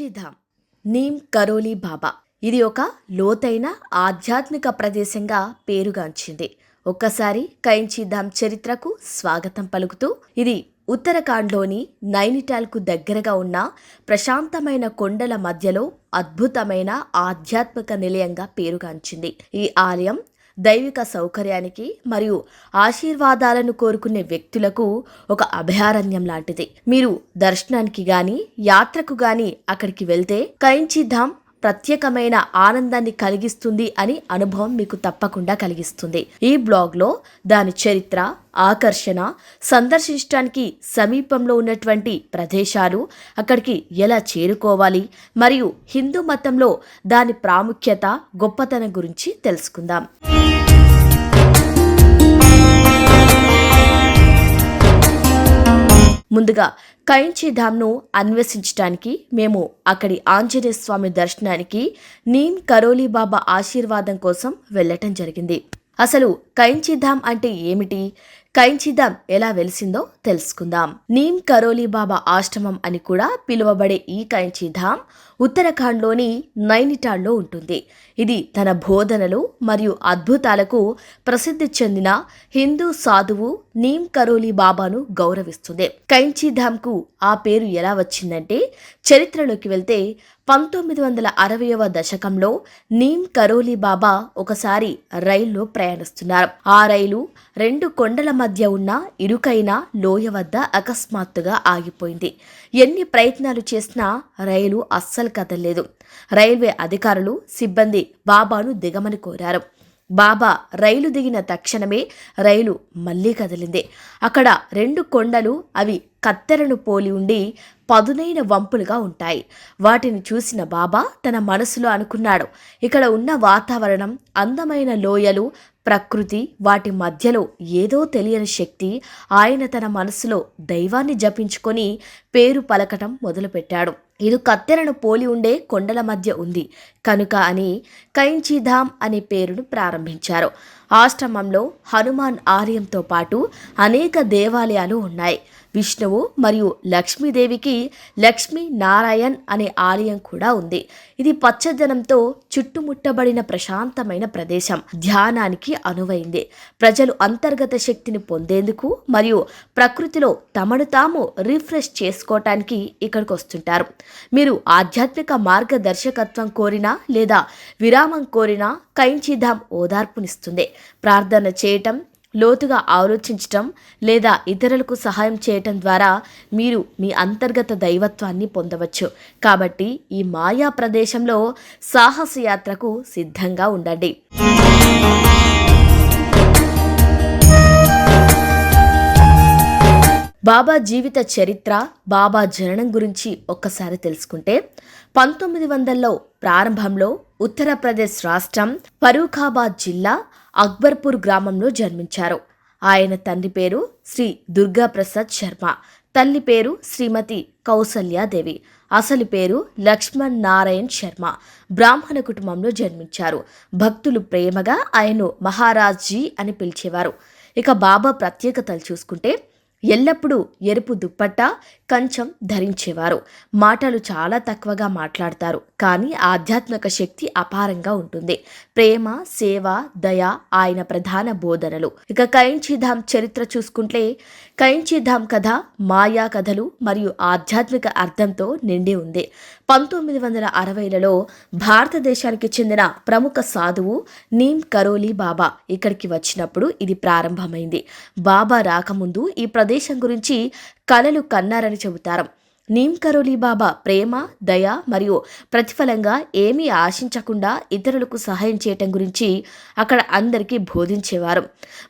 చేద్దాం నీమ్ కరోలీ బాబా. ఇది ఒక లోతైన ఆధ్యాత్మిక ప్రదేశంగా పేరుగాంచింది. ఒక్కసారి కైంచిధామ్ చరిత్రకు స్వాగతం పలుకుతూ ఇది ఉత్తరాఖండ్లోని నైనిటాల్కు దగ్గరగా ఉన్న ప్రశాంతమైన కొండల మధ్యలో అద్భుతమైన ఆధ్యాత్మిక నిలయంగా పేరుగాంచింది. ఈ ఆలయం దైవిక సౌకర్యానికి మరియు ఆశీర్వాదాలను కోరుకునే వ్యక్తులకు ఒక అభయారణ్యం లాంటిది. మీరు దర్శనానికి గాని యాత్రకు గాని అక్కడికి వెళ్తే కైంచిధామ్ ప్రత్యేకమైన ఆనందాన్ని కలిగిస్తుంది అని అనుభవం మీకు తప్పకుండా కలిగిస్తుంది. ఈ బ్లాగ్లో దాని చరిత్ర ఆకర్షణ సందర్శించడానికి సమీపంలో ఉన్నటువంటి ప్రదేశాలు అక్కడికి ఎలా చేరుకోవాలి మరియు హిందూ మతంలో దాని ప్రాముఖ్యత గొప్పతనం గురించి తెలుసుకుందాం. ముందుగా కైంచీధామ్ను అన్వేషించడానికి మేము అక్కడి ఆంజనేయ స్వామి దర్శనానికి నీమ్ కరోలి బాబా ఆశీర్వాదం కోసం వెళ్ళటం జరిగింది. అసలు కైంచీధామ్ అంటే ఏమిటి? కైంచిదం ఎలా వెలిసిందో తెలుసుకుందాం. నీమ్ కరోలి బాబా ఆశ్రమం అని కూడా పిలువబడే ఈ కైంచిధామ్ ఉత్తరాఖండ్లోని నైనిటాల్లో ఉంటుంది. ఇది తన బోధనలు మరియు అద్భుతాలకు ప్రసిద్ధి చెందిన హిందూ సాధువు నీమ్ కరోలి బాబాను గౌరవిస్తుంది. కైంచిధామ్కు ఆ పేరు ఎలా వచ్చిందంటే చరిత్రలోకి వెళ్తే పంతొమ్మిది వందల అరవయవ దశకంలో నీమ్ కరోలి బాబా ఒకసారి రైల్లో ప్రయాణిస్తున్నారు. ఆ రైలు రెండు కొండల మధ్య ఉన్న ఇరుకైన లోయ వద్ద అకస్మాత్తుగా ఆగిపోయింది. ఎన్ని ప్రయత్నాలు చేసినా రైలు అస్సలు కదలలేదు. రైల్వే అధికారులు సిబ్బంది బాబాను దిగమని కోరారు. బాబా రైలు దిగిన తక్షణమే రైలు మళ్ళీ కదిలింది. అక్కడ రెండు కొండలు అవి కత్తెరను పోలి ఉండి పదునైన వంపులుగా ఉంటాయి. వాటిని చూసిన బాబా తన మనసులో అనుకున్నాడు. ఇక్కడ ఉన్న వాతావరణం అందమైన లోయలు ప్రకృతి వాటి మధ్యలో ఏదో తెలియని శక్తి ఆయన తన మనసులో దైవాన్ని జపించుకొని పేరు పలకటం మొదలుపెట్టాడు. ఇది కత్తెరను పోలి ఉండే కొండల మధ్య ఉంది. కనుక అని కైంచీధామ్ అనే పేరును ప్రారంభించారు. ఆశ్రమంలో హనుమాన్ ఆలయంతో పాటు అనేక దేవాలయాలు ఉన్నాయి. విష్ణువు మరియు లక్ష్మీదేవికి లక్ష్మీ నారాయణ్ అనే ఆలయం కూడా ఉంది. ఇది పచ్చదనంతో చుట్టుముట్టబడిన ప్రశాంతమైన ప్రదేశం. ధ్యానానికి అనువైంది. ప్రజలు అంతర్గత శక్తిని పొందేందుకు మరియు ప్రకృతిలో తమను తాము రిఫ్రెష్ చేసుకోవటానికి ఇక్కడికి వస్తుంటారు. మీరు ఆధ్యాత్మిక మార్గదర్శకత్వం కోరినా లేదా విరామం కోరినా కైంచిధాం ఓదార్పునిస్తుంది. ప్రార్థన చేయటం లోతుగా ఆలోచించటం లేదా ఇతరులకు సహాయం చేయటం ద్వారా మీరు మీ అంతర్గత దైవత్వాన్ని పొందవచ్చు. కాబట్టి ఈ మాయా ప్రదేశంలో సాహసయాత్రకు సిద్ధంగా ఉండండి. బాబా జీవిత చరిత్ర బాబా జననం గురించి ఒక్కసారి తెలుసుకుంటే పంతొమ్మిది వందల్లో ప్రారంభంలో ఉత్తరప్రదేశ్ రాష్ట్రం ఫరూఖాబాద్ జిల్లా అక్బర్పూర్ గ్రామంలో జన్మించారు. ఆయన తండ్రి పేరు శ్రీ దుర్గాప్రసాద్ శర్మ తల్లి పేరు శ్రీమతి కౌసల్యాదేవి అసలు పేరు లక్ష్మణ్ నారాయణ్ శర్మ బ్రాహ్మణ కుటుంబంలో జన్మించారు. భక్తులు ప్రేమగా ఆయన్ను మహారాజ్జీ అని పిలిచేవారు. ఇక బాబా ప్రత్యేకతలు చూసుకుంటే ఎల్లప్పుడూ ఎరుపు దుప్పట్టా కంచం ధరించేవారు. మాటలు చాలా తక్కువగా మాట్లాడతారు. కానీ ఆధ్యాత్మిక శక్తి అపారంగా ఉంటుంది. ప్రేమ సేవ దయ ఆయన ప్రధాన బోధనలు. ఇక కయించిధామ్ చరిత్ర చూసుకుంటే కయించిధామ్ కథ మాయా కథలు మరియు ఆధ్యాత్మిక అర్థంతో నిండి ఉంది. పంతొమ్మిది వందల అరవైలలో భారతదేశానికి చెందిన ప్రముఖ సాధువు నీమ్ కరోలి బాబా ఇక్కడికి వచ్చినప్పుడు ఇది ప్రారంభమైంది. బాబా రాకముందు ఈ ప్రదేశం గురించి కలలు కన్నారని చెబుతారు. నీమ్ కరోలీ బాబా ప్రేమ దయ మరియు ప్రతిఫలంగా ఏమీ ఆశించకుండా ఇతరులకు సహాయం చేయటం గురించి అక్కడ అందరికీ బోధించేవారు.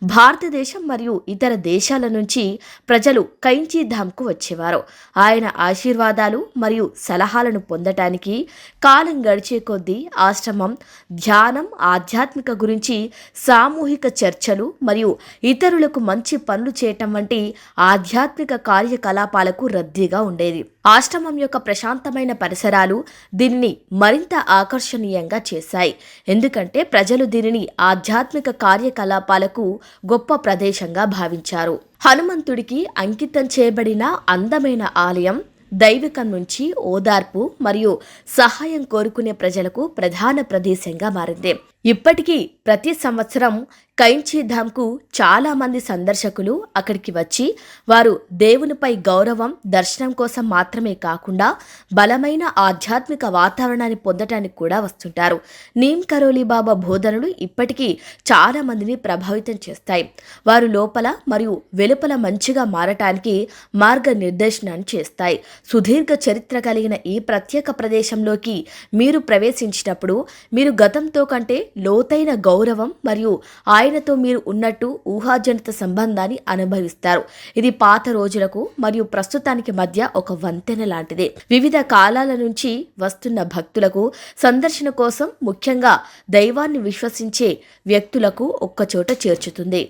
భారతదేశం మరియు ఇతర దేశాల నుంచి ప్రజలు కైంచీధామ్కు వచ్చేవారు. ఆయన ఆశీర్వాదాలు మరియు సలహాలను పొందటానికి కాలం గడిచే కొద్దీ ఆశ్రమం ధ్యానం ఆధ్యాత్మిక గురించి సామూహిక చర్చలు మరియు ఇతరులకు మంచి పనులు చేయటం వంటి ఆధ్యాత్మిక కార్యకలాపాలకు రద్దీగా ఉండేది. ఆశ్రమం యొక్క ప్రశాంతమైన పరిసరాలు దీనిని మరింత ఆకర్షణీయంగా చేశాయి. ఎందుకంటే ప్రజలు దీనిని ఆధ్యాత్మిక కార్యకలాపాలకు గొప్ప ప్రదేశంగా భావించారు. హనుమంతుడికి అంకితం చేయబడిన అందమైన ఆలయం దైవికం నుంచి ఓదార్పు మరియు సహాయం కోరుకునే ప్రజలకు ప్రధాన ప్రదేశంగా మారింది. ఇప్పటికీ ప్రతి సంవత్సరం కైంచీధామ్కు ధామ్కు చాలామంది సందర్శకులు అక్కడికి వచ్చి వారు దేవునిపై గౌరవం దర్శనం కోసం మాత్రమే కాకుండా బలమైన ఆధ్యాత్మిక వాతావరణాన్ని పొందటానికి కూడా వస్తుంటారు. నీమ్ కరోలి బాబా బోధనలు ఇప్పటికీ చాలామందిని ప్రభావితం చేస్తాయి. వారు లోపల మరియు వెలుపల మంచిగా మారటానికి మార్గనిర్దేశనాన్ని చేస్తాయి. సుదీర్ఘ చరిత్ర కలిగిన ఈ ప్రత్యేక ప్రదేశంలోకి మీరు ప్రవేశించినప్పుడు మీరు గతంతో కంటే లోతైన గౌరవం మరియు ఆయనతో మీరు ఉన్నట్టు ఊహాజనిత సంబంధాన్ని అనుభవిస్తారు. ఇది పాత రోజులకు మరియు ప్రస్తుతానికి మధ్య ఒక వంతెన లాంటిది. వివిధ కాలాల నుంచి వస్తున్న భక్తులకు సందర్శన కోసం ముఖ్యంగా దైవాన్ని విశ్వసించే వ్యక్తులకు ఒక్కచోట చేర్చుతుంది.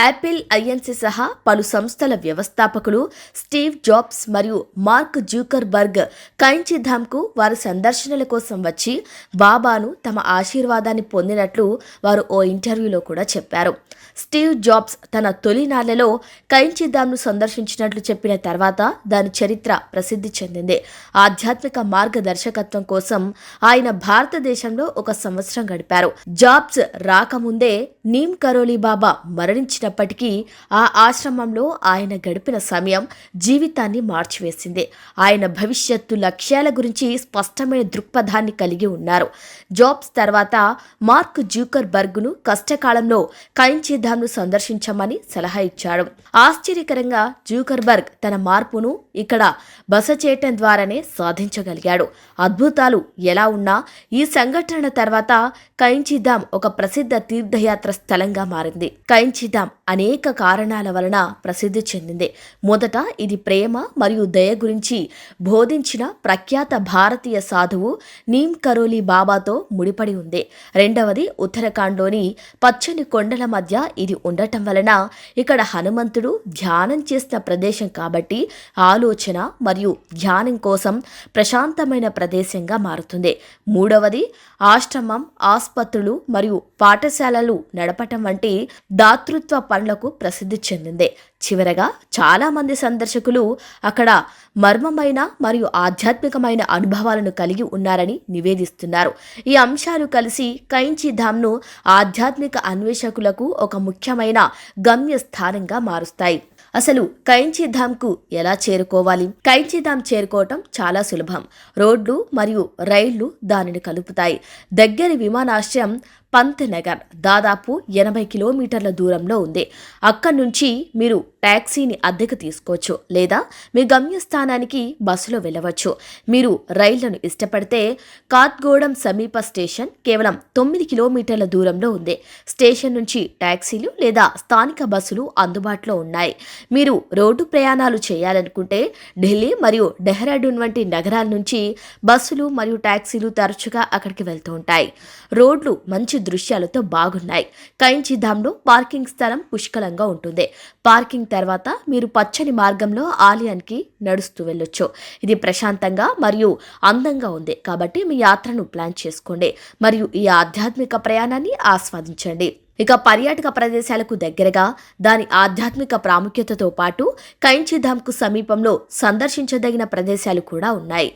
యాపిల్ ఐఎన్సీ సహా పలు సంస్థల వ్యవస్థాపకులు స్టీవ్ జాబ్స్ మరియు మార్క్ జూకర్బర్గ్ కైంచిధామ్కు వారి సందర్శనల కోసం వచ్చి బాబాను తమ ఆశీర్వాదాన్ని పొందినట్లు వారు ఓ ఇంటర్వ్యూలో కూడా చెప్పారు. స్టీవ్ జాబ్స్ తన తొలినాళ్ళలో కైంచిధామ్ను సందర్శించినట్లు చెప్పిన తర్వాత దాని చరిత్ర ప్రసిద్ధి చెందింది. ఆధ్యాత్మిక మార్గదర్శకత్వం కోసం ఆయన భారతదేశంలో ఒక సంవత్సరం గడిపారు. జాబ్స్ రాకముందే నీమ్ కరోలి బాబా మరణించిన మరణించినప్పటికీ ఆ ఆశ్రమంలో ఆయన గడిపిన సమయం జీవితాన్ని మార్చివేసింది. ఆయన భవిష్యత్తు లక్ష్యాల గురించి స్పష్టమైన దృక్పథాన్ని కలిగి ఉన్నారు. జాబ్స్ తర్వాత మార్క్ జూకర్ బర్గ్ను కష్టకాలంలో కైంచేద్దాంను సందర్శించమని సలహా ఇచ్చాడు. ఆశ్చర్యకరంగా జూకర్బర్గ్ తన మార్పును ఇక్కడ బస చేయటం ద్వారానే సాధించగలిగాడు. అద్భుతాలు ఎలా ఉన్నా ఈ సంఘటన తర్వాత కైంచిధామ్ ఒక ప్రసిద్ధ తీర్థయాత్ర స్థలంగా మారింది. కైంచిధామ్ అనేక కారణాల వలన ప్రసిద్ధి చెందింది. మొదట ఇది ప్రేమ మరియు దయ గురించి బోధించిన ప్రఖ్యాత భారతీయ సాధువు నీమ్ కరోలి బాబాతో ముడిపడి ఉంది. రెండవది ఉత్తరాఖండ్లోని పచ్చని కొండల మధ్య ఇది ఉండటం వలన ఇక్కడ హనుమంతుడు ధ్యానం చేసిన ప్రదేశం కాబట్టి ఆలోచన మరియు ధ్యానం కోసం ప్రశాంతమైన ప్రదేశంగా మారుతుంది. మూడవది ఆశ్రమం ఆసుపత్రులు మరియు పాఠశాలలు నడపటం వంటి దాతృత్వ పనులకు ప్రసిద్ధి చెందింది. చివరగా చాలామంది సందర్శకులు అక్కడ మర్మమైన మరియు ఆధ్యాత్మికమైన అనుభవాలను కలిగి ఉన్నారని నివేదిస్తున్నారు. ఈ అంశాలు కలిసి కైంచి ధామ్ను ఆధ్యాత్మిక అన్వేషకులకు ఒక ముఖ్యమైన గమ్య స్థానంగా మారుస్తాయి. అసలు కైంచిధామ్కు ఎలా చేరుకోవాలి? కైంచిధామ్ చేరుకోవటం చాలా సులభం. రోడ్లు మరియు రైళ్ళు దానిని కలుపుతాయి. దగ్గరి విమానాశ్రయం పంత్ నగర్ దాదాపు ఎనభై కిలోమీటర్ల దూరంలో ఉంది. అక్కడి నుంచి మీరు ట్యాక్సీని అద్దెకు తీసుకోవచ్చు లేదా మీ గమ్యస్థానానికి బస్సులో వెళ్ళవచ్చు. మీరు రైళ్ళను ఇష్టపడితే కాత్గోడం సమీప స్టేషన్ కేవలం తొమ్మిది కిలోమీటర్ల దూరంలో ఉంది. స్టేషన్ నుంచి ట్యాక్సీలు లేదా స్థానిక బస్సులు అందుబాటులో ఉన్నాయి. మీరు రోడ్డు ప్రయాణాలు చేయాలనుకుంటే ఢిల్లీ మరియు డెహ్రాడూన్ వంటి నగరాల నుంచి బస్సులు మరియు ట్యాక్సీలు తరచుగా అక్కడికి వెళ్తూ ఉంటాయి. రోడ్లు మంచి దృశ్యాలతో బాగున్నాయి. కైంచిధామ్లో పార్కింగ్ స్థలం పుష్కలంగా ఉంటుంది. పార్కింగ్ తర్వాత మీరు పచ్చని మార్గంలో ఆలయానికి నడుస్తూ వెళ్ళొచ్చు. ఇది ప్రశాంతంగా మరియు అందంగా ఉంది. కాబట్టి మీ యాత్రను ప్లాన్ చేసుకోండి. మరియు ఈ ఆధ్యాత్మిక ప్రయాణాన్ని ఆస్వాదించండి. ఇక పర్యాటక ప్రదేశాలకు దగ్గరగా దాని ఆధ్యాత్మిక ప్రాముఖ్యతతో పాటు కైంచిధామ్కు సమీపంలో సందర్శించదగిన ప్రదేశాలు కూడా ఉన్నాయి.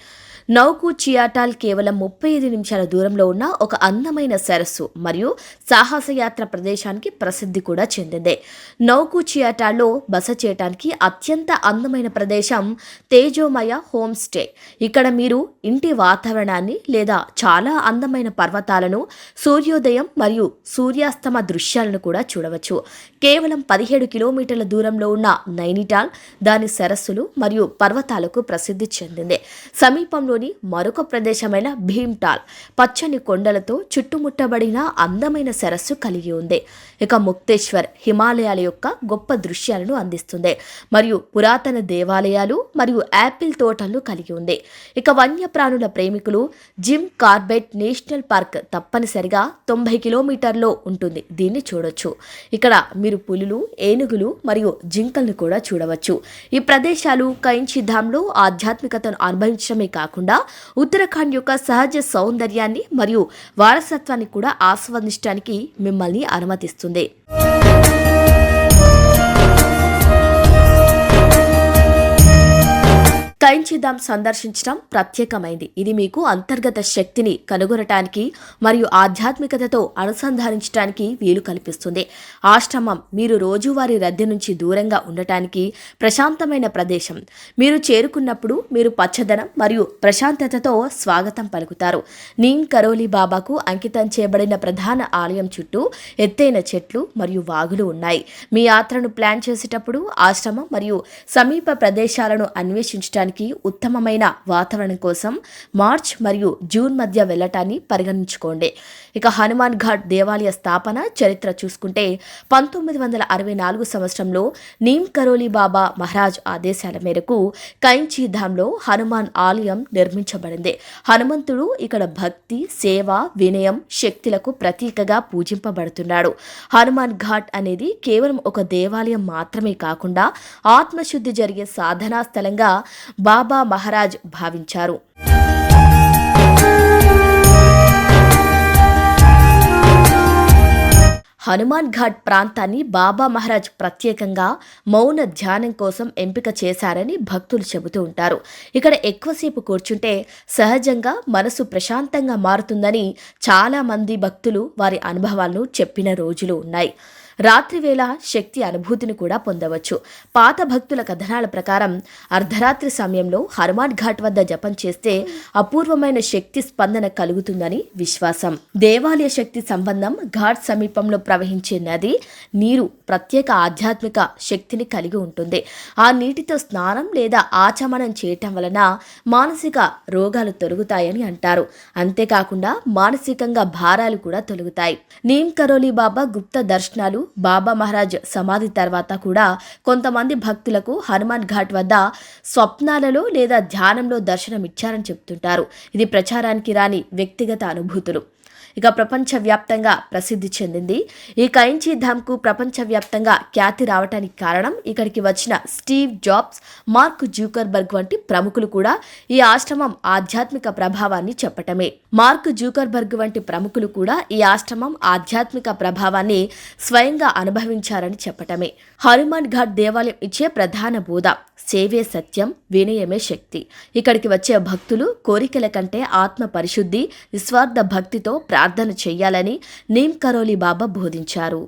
నౌకు చియాటాల్ కేవలం ముప్పై ఐదు నిమిషాల దూరంలో ఉన్న ఒక అందమైన సరస్సు మరియు సాహసయాత్ర ప్రదేశానికి ప్రసిద్ధి కూడా చెందింది. నౌకు చియాటాల్లో బస చేయటానికి అత్యంత అందమైన ప్రదేశం తేజోమయ హోమ్ స్టే. ఇక్కడ మీరు ఇంటి వాతావరణాన్ని లేదా చాలా అందమైన పర్వతాలను సూర్యోదయం మరియు సూర్యాస్తమ దృశ్యాలను కూడా చూడవచ్చు. కేవలం పదిహేడు కిలోమీటర్ల దూరంలో ఉన్న నైనిటాల్ దాని సరస్సులు మరియు పర్వతాలకు ప్రసిద్ధి చెందింది. సమీపంలో రాష్ట్రంలోని మరొక ప్రదేశమైన భీమ్టాల్. పచ్చని కొండలతో చుట్టుముట్టబడిన అందమైన సరస్సు కలిగి ఉంది. ఇక ముక్తేశ్వర్ హిమాలయాల యొక్క గొప్ప దృశ్యాలను అందిస్తుంది. మరియు పురాతన దేవాలయాలు మరియు యాపిల్ తోటలను కలిగి ఉంది. ఇక వన్యప్రాణుల ప్రేమికులు జిమ్ కార్బెట్ నేషనల్ పార్క్ తప్పనిసరిగా తొంభై కిలోమీటర్లో ఉంటుంది. దీన్ని చూడొచ్చు. ఇక్కడ మీరు పులులు ఏనుగులు మరియు జింకలను కూడా చూడవచ్చు. ఈ ప్రదేశాలు కైంచిధాంలో ఆధ్యాత్మికతను అనుభవించడమే కాకుండా కాకుండా ఉత్తరాఖండ్ యొక్క సహజ సౌందర్యాన్ని మరియు వారసత్వాన్ని కూడా ఆస్వాదించడానికి మిమ్మల్ని అనుమతిస్తుంది. కైంచిధామ్ సందర్శించడం ప్రత్యేకమైంది. ఇది మీకు అంతర్గత శక్తిని కనుగొనటానికి మరియు ఆధ్యాత్మికతతో అనుసంధానించడానికి వీలు కల్పిస్తుంది. ఆశ్రమం మీరు రోజువారీ రద్దీ నుంచి దూరంగా ఉండటానికి ప్రశాంతమైన ప్రదేశం. మీరు చేరుకున్నప్పుడు మీరు పచ్చదనం మరియు ప్రశాంతతతో స్వాగతం పలుకుతారు. నీమ్ కరోలి బాబాకు అంకితం చేయబడిన ప్రధాన ఆలయం చుట్టూ ఎత్తైన చెట్లు మరియు వాగులు ఉన్నాయి. మీ యాత్రను ప్లాన్ చేసేటప్పుడు ఆశ్రమం మరియు సమీప ప్రదేశాలను అన్వేషించడానికి ఉత్తమమైన వాతావరణం కోసం మార్చ్ మరియు జూన్ మధ్య వెళ్ళటాన్ని పరిగణించుకోండి. ఇక హనుమాన్ ఘాట్ దేవాలయ స్థాపన చరిత్ర చూసుకుంటే పంతొమ్మిది వందల అరవై నాలుగు సంవత్సరంలో నీమ్ కరోలి బాబా మహారాజ్ ఆదేశాల మేరకు కైంచీధాంలో హనుమాన్ ఆలయం నిర్మించబడింది. హనుమంతుడు ఇక్కడ భక్తి సేవ వినయం శక్తులకు ప్రతీకగా పూజింపబడుతున్నాడు. హనుమాన్ ఘాట్ అనేది కేవలం ఒక దేవాలయం మాత్రమే కాకుండా ఆత్మశుద్ధి జరిగే సాధనా స్థలంగా బాబా మహారాజ్ భావించారు. హనుమాన్ ఘాట్ ప్రాంతాన్ని బాబా మహారాజ్ ప్రత్యేకంగా మౌన ధ్యానం కోసం ఎంపిక చేశారని భక్తులు చెబుతూ ఉంటారు. ఇక్కడ ఎక్కువసేపు కూర్చుంటే సహజంగా మనసు ప్రశాంతంగా మారుతుందని చాలామంది భక్తులు వారి అనుభవాలను చెప్పిన రోజులు ఉన్నాయి. రాత్రివేళ శక్తి అనుభూతిని కూడా పొందవచ్చు. పాత భక్తుల కథనాల ప్రకారం అర్ధరాత్రి సమయంలో హనుమాన్ ఘాట్ వద్ద జపం చేస్తే అపూర్వమైన శక్తి స్పందన కలుగుతుందని విశ్వాసం. దేవాలయ శక్తి సంబంధం ఘాట్ సమీపంలో ప్రవహించే నది నీరు ప్రత్యేక ఆధ్యాత్మిక శక్తిని కలిగి ఉంటుంది. ఆ నీటితో స్నానం లేదా ఆచమనం చేయటం వలన మానసిక రోగాలు తొలగుతాయని అంటారు. అంతేకాకుండా మానసికంగా భారాలు కూడా తొలగుతాయి. నీమ్ కరోలి బాబా గుప్త దర్శనాలు బాబా మహారాజ్ సమాధి తర్వాత కూడా కొంతమంది భక్తులకు హనుమాన్ ఘాట్ వద్ద స్వప్నాలలో లేదా ధ్యానంలో దర్శనం ఇచ్చారని చెప్తుంటారు. ఇది ప్రచారానికి రాని వ్యక్తిగత అనుభూతులు. ఇక ప్రపంచవ్యాప్తంగా ప్రసిద్ధి చెందింది. ఈ కైంచీ ధామ్కు ప్రపంచవ్యాప్తంగా ఖ్యాతి రావటానికి కారణం ఇక్కడికి వచ్చిన స్టీవ్ జాబ్స్ మార్క్ జూకర్బర్గ్ వంటి ప్రముఖులు కూడా ఈ ఆశ్రమం ఆధ్యాత్మిక ప్రభావాన్ని చెప్పటమే. మార్క్ జూకర్బర్గ్ వంటి ప్రముఖులు కూడా ఈ ఆశ్రమం ఆధ్యాత్మిక ప్రభావాన్ని స్వయంగా అనుభవించారని చెప్పటమే. హనుమాన్ ఘాట్ దేవాలయం ఇచ్చే ప్రధాన బోధ సేవే సత్యం వినయమే శక్తి. ఇక్కడికి వచ్చే భక్తులు కోరికల కంటే ఆత్మ పరిశుద్ధి నిస్వార్థ భక్తితో ప్రా ప్రార్థన చెయ్యాలని నీమ్ కరోలి బాబా బోధించారు.